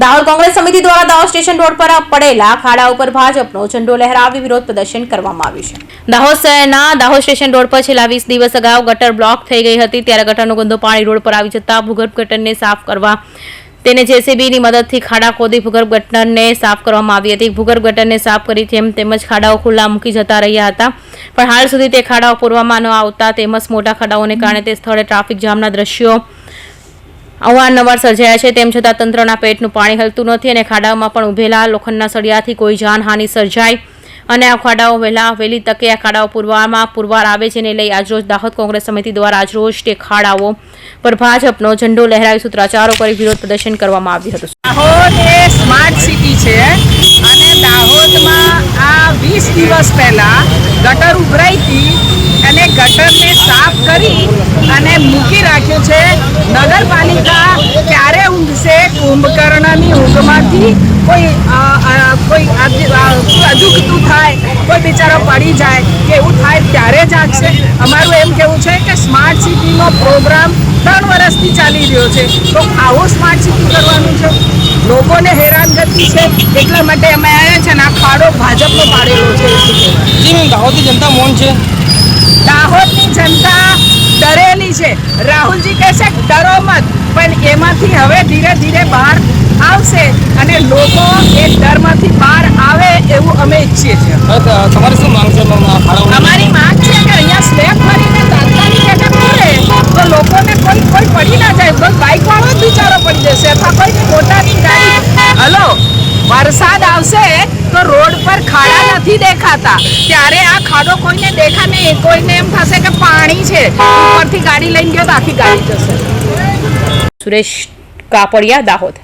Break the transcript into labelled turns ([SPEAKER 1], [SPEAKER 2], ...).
[SPEAKER 1] દાહોદ કોંગ્રેસ સમિતિ દ્વારા Dahod station road પર પડેલા ખાડા ઉપર ભાજપનો ઝંડો લહેરાવી વિરોધ પ્રદર્શન કરવામાં આવ્યું છે. દાહોદ શહેરના દાહોદ સ્ટેશન રોડ પર છેલ્લા વીસ દિવસ અગાઉ ગટર બ્લોક થઈ ગઈ હતી, ત્યારે ગટરનું ગંદો પાણી રોડ પર આવી જતા ભૂગર્ભ ગટરને સાફ કરવા તેને જેસીબીની મદદથી ખાડા ખોદી ભૂગર્ભ ગટરને સાફ કરવામાં આવી હતી. ભૂગર્ભ ગટરને સાફ કરી તેમ તેમજ ખાડાઓ ખુલ્લા મૂકી જતા રહ્યા હતા. પણ હાલ સુધી તે ખાડાઓ પૂરવામાં ન આવતા તેમજ મોટા ખાડાઓને કારણે તે સ્થળે ટ્રાફિક જામના દ્રશ્યો અવારનવાર સર્જાયા છે, તેમ છતાં તંત્રના પેટનું પાણી હલતું નથી અને ખાડાઓમાં પણ ઉભેલા લોખંડના સળિયાથી કોઈ જાનહાનિ સર્જાય. અને આ ખાડાઓ વહેલા વહેલી તકે આ ખાડાઓ પૂરવામાં પુરવાર આવે છે ને લઈ આજરોજ દાહોદ કોંગ્રેસ સમિતિ દ્વારા આજરોજ તે ખાડાઓ પર ભાજપનો ઝંડો લહેરાવી સૂત્રાચારો કરી વિરોધ પ્રદર્શન કરવામાં આવ્યું હતું.
[SPEAKER 2] દાહોદ એ સ્માર્ટ સિટી છે અને દાહોદમાં આ વીસ દિવસ પહેલા ગટર ઉભરાઈ હતી અને ગટરને સાફ કરી અને મૂકી રાખ્યું છે નગરપાલિકા ક્યારે ઊંઘશે કુંભકર્ણની ઊંઘમાંથી કોઈ કોઈ અ, થાય કોઈ બિચારો પડી જાય કે એવું થાય ત્યારે જાગશે અમારું એમ કેવું છે કે સ્માર્ટ સિટીનો પ્રોગ્રામ ત્રણ વર્ષથી ચાલી રહ્યો છે. તો આવો સ્માર્ટ સિટી કરવાનું છે. લોકોને હેરાનગતિ છે એટલા માટે અમે આવ્યા છે ને આ ખાડો ભાજપનો પાડેલો છે.
[SPEAKER 3] જી મેમ દાહોદની જનતા મૌન છે.
[SPEAKER 2] દાહોદની જનતા ડરેલી છે. રાહુલજી કહે છે ડરો મત. પણ એમાંથી હવે ધીરે ધીરે બહાર આવશે અને લોકો એ ધર્મથી બહાર આવે એવું અમે ઈચ્છીએ છીએ.
[SPEAKER 3] તમારી શું માંગ છે?
[SPEAKER 2] અમારી માંગ છે કે અહીંયા સ્લેબ ભરીને તાત્કાલિક એને પૂરે તો લોકોને કોઈ કોઈ પડી ના જાય બસ બાઇક વાળો જ બિચારો પડી જશે અથવા કોઈ મોટાની ગાડી હલો વરસાદ આવશે તો રોડ પર ખાડા નથી દેખાતા. ત્યારે આ ખાડો કોઈને દેખા નહીં. કોઈને એમ થશે કે પાણી છે. ઉપરથી ગાડી લઈને ગયો તો આખી ગાડી જશે.
[SPEAKER 1] સુરેશ કાપડિયા દાહોદ.